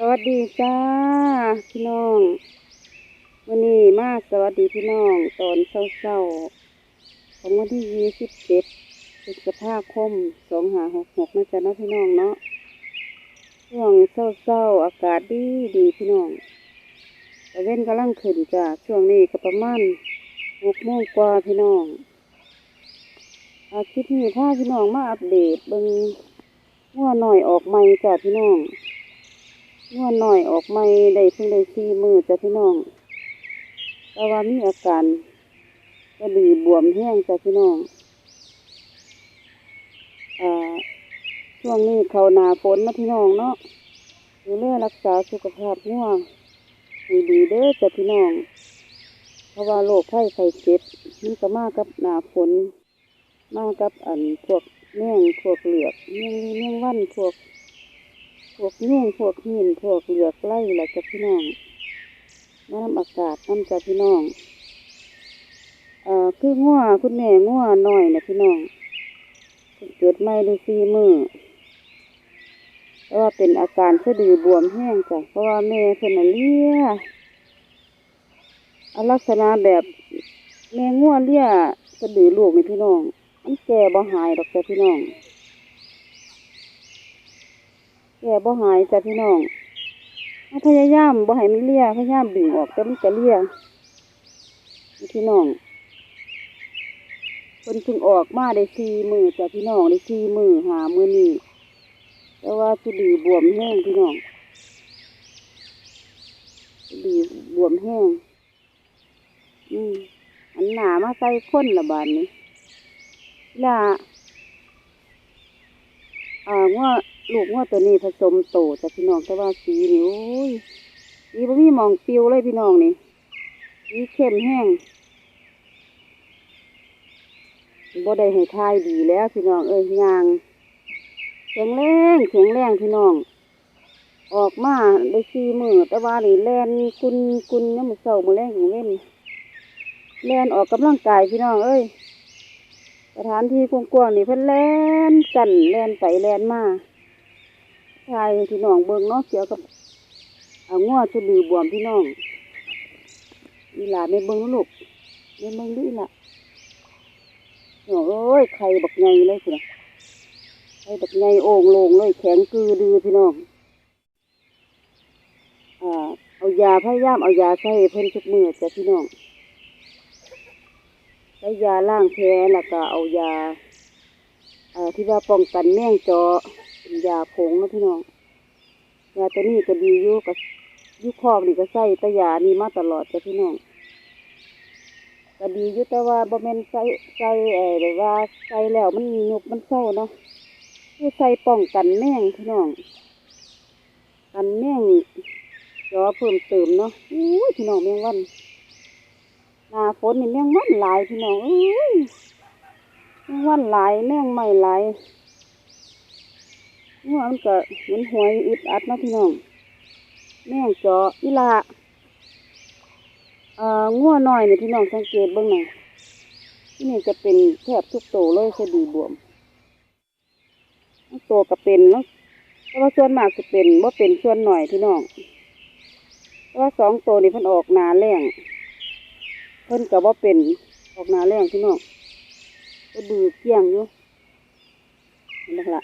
สวัสดีจ้าพี่น้องวันนี้มาสวัสดีพี่น้อง ตอนเช้าๆของวันที่ยี่สิบเจ็ดพฤษภาคมสองหาหกหกนะจ๊ะนาะพี่น้องเนาะช่วงเช้าๆอากาศดีดีพี่น้องแต่เว้นกำลังขึ้นจ้ะช่วงนี้ก็ประมาณหกโมงกว่าพี่น้องอาคลิปนี้พาพี่น้องมาอัปเดตเบิ่งว่าหน่อยออกใหม่จ้ะพี่น้อง นวดหน่อยออกไม่ได้เพิ่งได้สี่มือจ้ะพี่น้อง แต่ว่ามีอาการกระดือบวมแห้งจ้ะพี่น้องอ่าช่วงนี้เขานาฝนนะพี่น้องเนาะดูแลรักษาสุขภาพงัวให้ดีเด้อจ้ะพี่น้อง เพราะว่าโรคไข้ไข้เจ็บมันก็มากับหนาฝนมากับอันพวกแมงพวกเหลือกแมงลีแมงวันพวก พวกยุ่งพวกหินพวกเหลือกไล่แหละจ้ะพี่น้องน้ำอากาศน้ำจ้ะพี่น้องเอ่อคือง่วคุณแม่ง่วหน่อยนะพี่น้องเกิดไม่ได้สี่มือแต่ว่าเป็นอาการสะดือบวมแห้งจ้ะเพราะว่าแม่เพิ่นเลี้ยอาลักษณะแบบแม่ง่วเลี้ยสะดือลูกนี่พี่น้องมันแก่บ่หายดอกจ้ะพี่น้อง แก่บ่หายจ้ะพี่น้องเราพยายามบ่ให้มันเลี่ยพยายามดึงออกแต่มันก็เลี่ยพี่น้องเพิ่นเพิ่งออกมาได้สี่มือจ้ะพี่น้องได้สี่มือหามือนี่แต่ว่าสะดือบวมแห้งพี่น้องดือบวมแห้งอืมอันหนามาใส่ข้นละบาดนี้ล่ะอ่าว่า ลูกว่าตัวนี้ผสมโตจากพี่น้องแต่ว่าสีนี่โอ้ยสีบ่มีหมองปิวเลยพี่น้องนี่สีเข้มแห้งบ่ได้ให้ทายดีแล้วพี่น้องเอ้ยยางแข็งแรงแข็งแรงพี่น้อง ออกมาได้สี่มือแต่ว่านี่แลนกุนกุนเนี่ยามมันเศร้ามือแรงของเล่นแลนออกกำลังกายพี่น้องเอ้ยสถานที่กว้างๆนี่เพิ่นแล่นกันแล่นไปแล่นมา ชายพี่น้องเบิ่งเนาะเกี่ยวกับเอาง้อสะดือบวมพี่น้องอีหลาไม่เบิ่งลูกไม่เบิ่งดูอีหล่ะโอ้ยไข่บักใหญ่เลยสินะไข่บักใหญ่โอ่งโลงเลยแข็งกือดือพี่น้องอ่าเอายาพยายามเอายาใส่เพิ่นทุกมือจ้ะพี่น้องใช้ยาล้างแผลแล้วก็เอายาเอ่อที่ว่าป้องกันแมงจาะ เป็นยาผงนะพี่น้องยาตัวนี้ก็ดีอยู่กับยุคอกนี่ก็ใส่ตะยานี่มาตลอดจ้ะพี่น้องก็ดีอยู่แต่ว่าบ่แม่นใส่ใส่เอ่อแบบว่าใส่แล้วมันยุบมันเศร้าเนาะคือใส่ป้องกันแมงพี่น้องกันแมงเจาะเพิ่มเติมเนาะอู้พี่น้องแมงวันหน้าฝนนี่แมงวันหลายพี่น้องเอ้ยแมงวันหลายแมงไม่หลาย งัวมันก็หมือนหวยอึดอัดนะพี่น้องแมงเจาะอีลาเอ่องัวน้อยเนี่ยพี่น้องสังเกตเบิ่งหน่อยที่นี่จะเป็นแทบทุกโตเลยสะดือบวมทั้งโตวก็เป็นเนาะแต่ว่าส่วนมากจะเป็นว่าเป็นส่วนหน่อยพี่น้องแต่ว่าสองโตวนี่เพิ่นออกหนาแรงเพิ่นก็บ่เป็นออกหนาแรงพี่น้องก็ดือเกี้ยงอยู่นั่นแหละ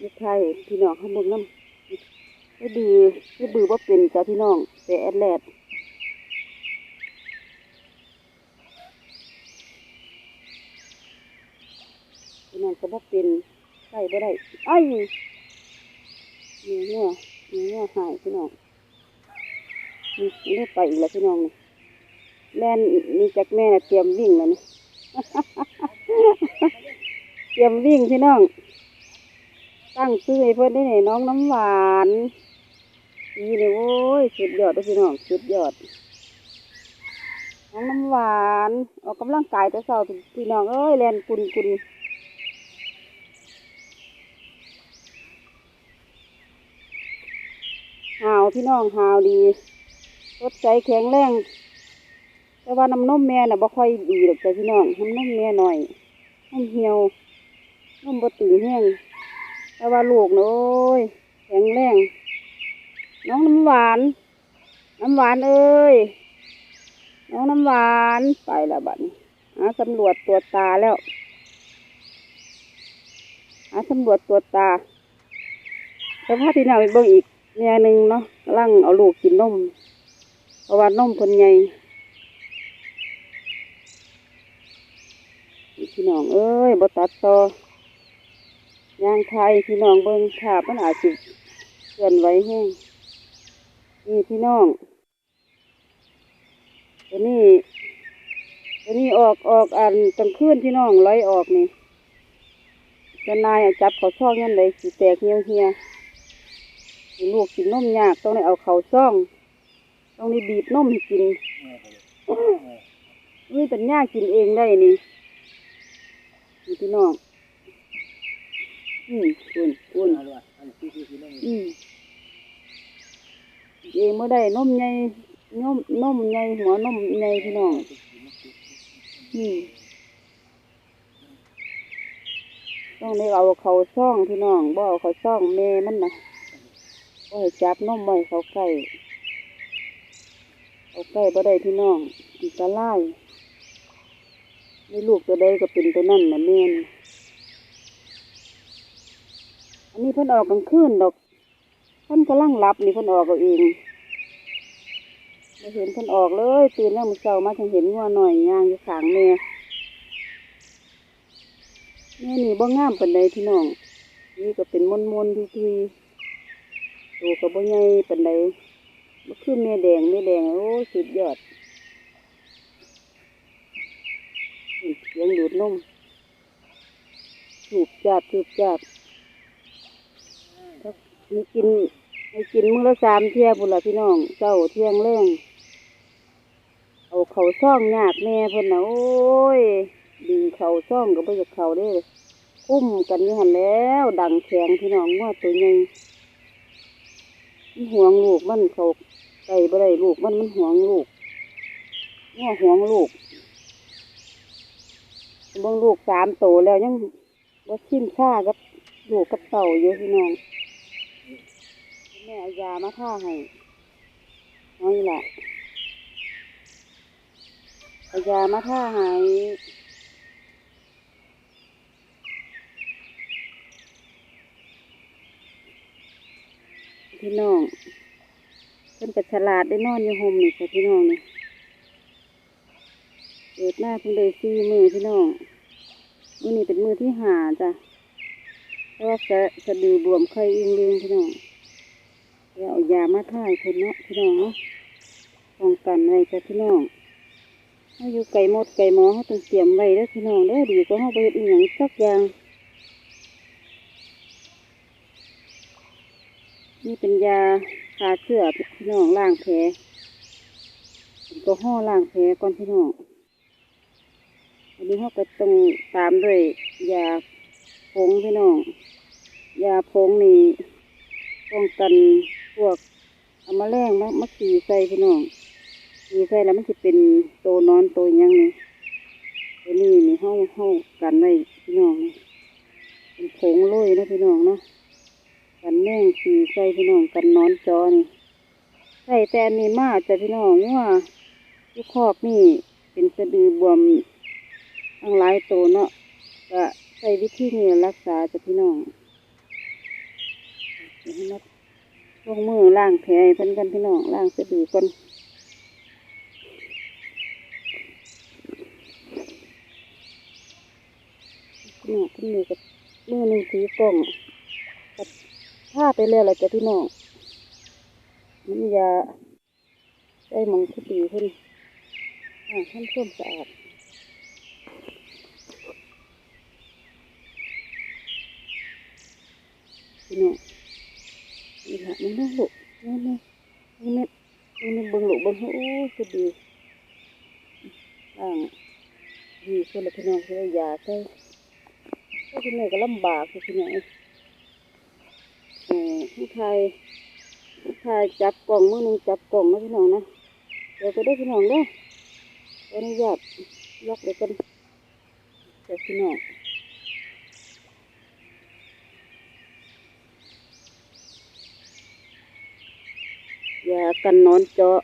นี่ไทยพี่น้องข้างบนน้ำก็ดื้อก็ดื้อบ่เป็นจ้ะพี่น้องแต่แอดแลดพี่น้องก็บ่เป็นใส่บ่ได้ไอ้เนี่ยเนี่ยเนี่ยหายพี่น้องนี่เลือไปอีกแล้วพี่น้องนี่แม่นนี่จากแม่เตรียมวิ่งแล้วนี่เตรียมวิ่งพี่น้อง ตั้งชื่อให้เพื่อนได้ไหนน้องน้ำหวานนี่เลยโว้ยสุดยอดพี่น้องสุดยอด น้องน้ำหวานออกกำลังกายแต่เช้าพี่น้องเอ้ยแลนกุนกุนหาวพี่น้องหาวดีรดใจแข็งแรงแต่ว่าน้ำนมแม่น่ะบ่ค่อยดีหรอกจ้ะพี่น้องน้ำนมแม่หน่อยน้ำเหี่ยวนมบ่ตึงแห้ง ว่าลูกน่ะโอ้ยแข็งแรงน้องน้ำหวาน น้ำหวานเอ้ยน้องน้ำหวานไปแล้วบัดนี้หาสำรวจตัวตาแล้วหาสำรวจตัวตาสภาพที่นาไปเบิ่งอีกเมียหนึ่งเนาะกำลังเอาลูกกินนมเพราะว่านมเพิ่นใหญ่พี่น้องเอ้ยบ่ตัดต่อ ยางไทยพี่น้องเบิ่งภาพมันอาจสิเคลื่อนไหวแห้งนี่พี่น้องตัวนี้ตัวนี้ออกออกอันกลางคืนพี่น้องไหลออกนี่จะนายจับเขาช่องยันเลยสิแตกเหี่ยวเหียลูกกินนมยากต้องได้เอาเขาช่อง ต้องได้บีบนมให้กินนี่เป็นยากกินเองได้นี่พี่น้อง อืมอุ่นอุ่นอืมเองเมื่อได้นมใหญ่นมนมใหญ่หัวนมใหญ่พี่น้องอืมต้องได้เอาเขาซ่องพี่น้องบ่เอาเขาซ่องแม่มันนะบ่ให้จับนมไว้เขาใกล้เขาใกล้บ่ได้พี่น้องอันตรายนี่ลูกตัวใดก็เป็นตัวนั่นนะแม่น อันนี้เพิ่นออกกลางคืนดอกเพิ่นกำลังหลับนี่เพิ่นออกเอาเองไม่เห็นเพิ่นออกเลยตื่นแล้วมื้อเช้ามาถึงเห็นงัวหน่อยย่างอยู่ขางแม่แม่นี่บ่งามปานใดพี่น้อง นี่ก็เป็นมนมนๆทุยตัวก็บ่ใหญ่ปานใดบ่คือแม่แดงแม่แดงโอ้สุดยอดเสียงดูดนมถูบจับถูบจับ มีกินมีกินมื้อละสามเที่ยพุ่นละพี่น้องเช้าเที่ยงแรงเอาเขาซ่องยากแม่เพิ่นนะโอ้ยดึงเขาซ่องก็บ่อยากเขาเด้อุ้มกันอยู่หันแล้ว ดังแข็งพี่น้องว่าตัวใหญ่มันห่วงลูกมันเขาไก่บ่ได้ลูกมันมันห่วงลูกว่าห่วงลูกเบางลูกสามโตแล้วยังบ่ชิมค่ากับลูกกับเต่าอยู่พี่น้อง แม่เอายามาท่าให้น้อยละเอายามาท่าให้พี่น้องเพิ่นก็ฉลาดได้นอนอยู่ห่มนี่ค่ะพี่น้องนี่เกิดหน้าเพิ่งได้สี่มือพี่น้องมือนี้เป็นมือที่หาจ้ะเพราะว่าสะสะดือบวมไข้อึ้งเรืองพี่น้อง เดี๋ยวเอายามาท่ายเพิ่นเนาะพี่น้องเนาะป้องกันไว้จ้ะพี่น้องเขาอยู่ไก่มดไก่หมอเขาต้องเตรียมไว้เด้อพี่น้องเด้ดีกว่าเขาไปเฮ็ดอีหยังสักอย่างนี่เป็นยาคาเชื้อพี่น้องล้างแผลแอลกอฮอล์ล้างแผลก่อนพี่น้องอันนี้เขาก็ต้องตามด้วยยาผงพี่น้อง ยาผงนี่ป้องกัน พวกเอามาแรงมามาขี่ใส่พี่น้องขี่ใส่แล้วมันจะเป็นโตนอนโตยังนี่ตัวนี้นี่เขาเขากันไว้พี่น้องนี่เป็นผงโรยนะพี่น้องเนาะกันแม่งสีใส่พี่น้องกันนอนจอนี่ใส่แต่อันนี้มาจะพี่น้องว่าที่ครอบนี่เป็นสะดือบวมทั้งหลายตัวเนาะก็ใส่วิธีนี้รักษาจะพี่น้องเดี๋ยวให้นัด ลงมือล้างแผลเพิ่นกันพี่น้องล้างสะดือก่อนพี่น้องขึ้นมือกับมือหนึ่งถือกล่องผ้าไปเลยแหละจ้ะพี่น้องมันยาได้มองที่ดีขึ้นอ่าท่านเพิ่มสะอาดพี่น้อง นี่ละมันน่าลูกนี่นี่นี่นี่นี่นี่เบิ้งลูกเบิ้งโอ้สุดดีอ่างดีขึ้นล้วพี่น้องคือได้ยาใช่ก็พี่น้องก็ลำบากพี่น้องเออผู้ชายผู้ชายจับกล่องมือหนึ่งจับกล่องนะพี่น้องนะเดี๋ยวก็ได้พี่น้องเด้ออนุญาตล็อกเดี๋ยวกันเดี๋ยวพี่น้อง ยากันนอนเจาะ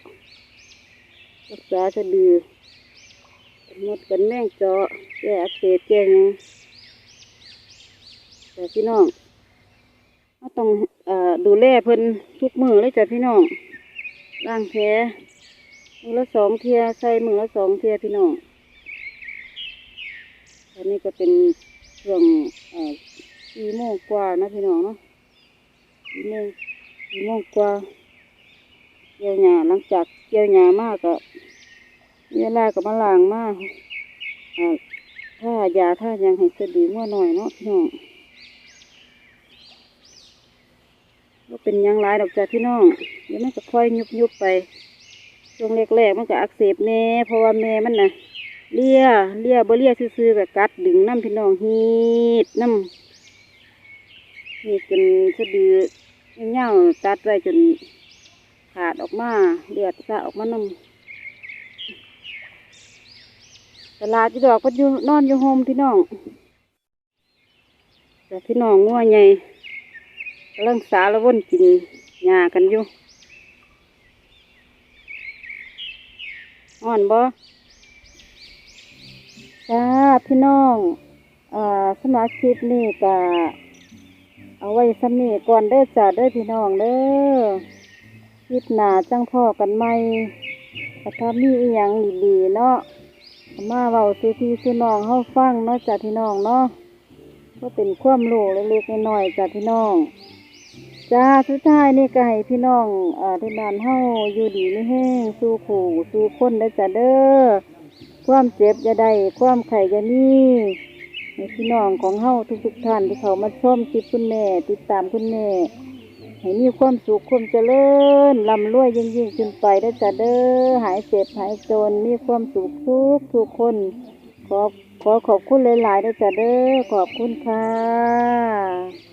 รักษาสะดือกันมดกันแม่งเจาะแก้อักเสบแก้ยังแต่พี่น้องเราต้องอดูแลเพิ่นทุกมือเลยจ้ะพี่น้องล้างแผลมือละสองเทียใส่มือละสองเทียพี่น้องอันนี้ก็เป็นช่วงเอ่อสี่โมงกว่านะพี่น้องเนาะสี่โมงสี่โมงกว่า เกี่ยวหญ้าหลังจากเกี่ยวหญ้ามากก็มีเวลาก็มาล้างมากอ่าถ้ายาถ้ายังให้สะดือมั่วหน่อยเนาะพี่น้องก็เป็นยังหลายดอกจ้ะพี่น้องเดี๋ยวมันก็ค่อยยุบยุบไปช่วงแรกๆมันก็อักเสบแน่เพราะว่าแม่มันน่ะเลียเลียบ่เลียซื่อๆกับกัดดึงน้ำพี่น้องฮีดน้ำฮีดจนสะดือเงาวตัดไว้จน ขาดออกมาเลือดสะออกมานำตลาดจีดอกก็อยู่นอนอยู่โฮมพี่น้องแต่พี่น้องงัวใหญ่กำลังสารวนกินหญ้ากันอยู่อ่อนบ่จ้าพี่น้องอ่าสมาชิกนี่ก็เอาไว้สำนีก่อนเด้อจ้าเด้อพี่น้องเด้อ คลิปหนาจังพ่อกันไหมแต่ถ้ามีอีหยังดีๆเนาะมาเว้าซื้อพี่ซื้อน้องเฮาฟังเนาะจ้ะพี่น้องเนาะก็เป็นความรู้เล็กๆน้อยๆจ้ะพี่น้องจ้าสุดท้ายนี่ก็ให้พี่น้องเอ่อที่บ้านเฮาอยู่ดีไม่แห้งสู้ขู่สู้คนได้จ้ะเด้อความเจ็บจะได้ความไข่จะนี่ให้พี่น้องของเฮาทุกๆท่านที่เขามาชมคลิปคุณแม่ ติดตามคุณแม่ ให้มีความสุขความเจริญลำรวยยิ่งยิ่งขึ้นไปได้จ้ะเด้อหายเจ็บหายจนมีความสุขทุกทุกคน ขอขอขอบคุณหลายๆได้จ้ะเด้อขอบคุณค่ะ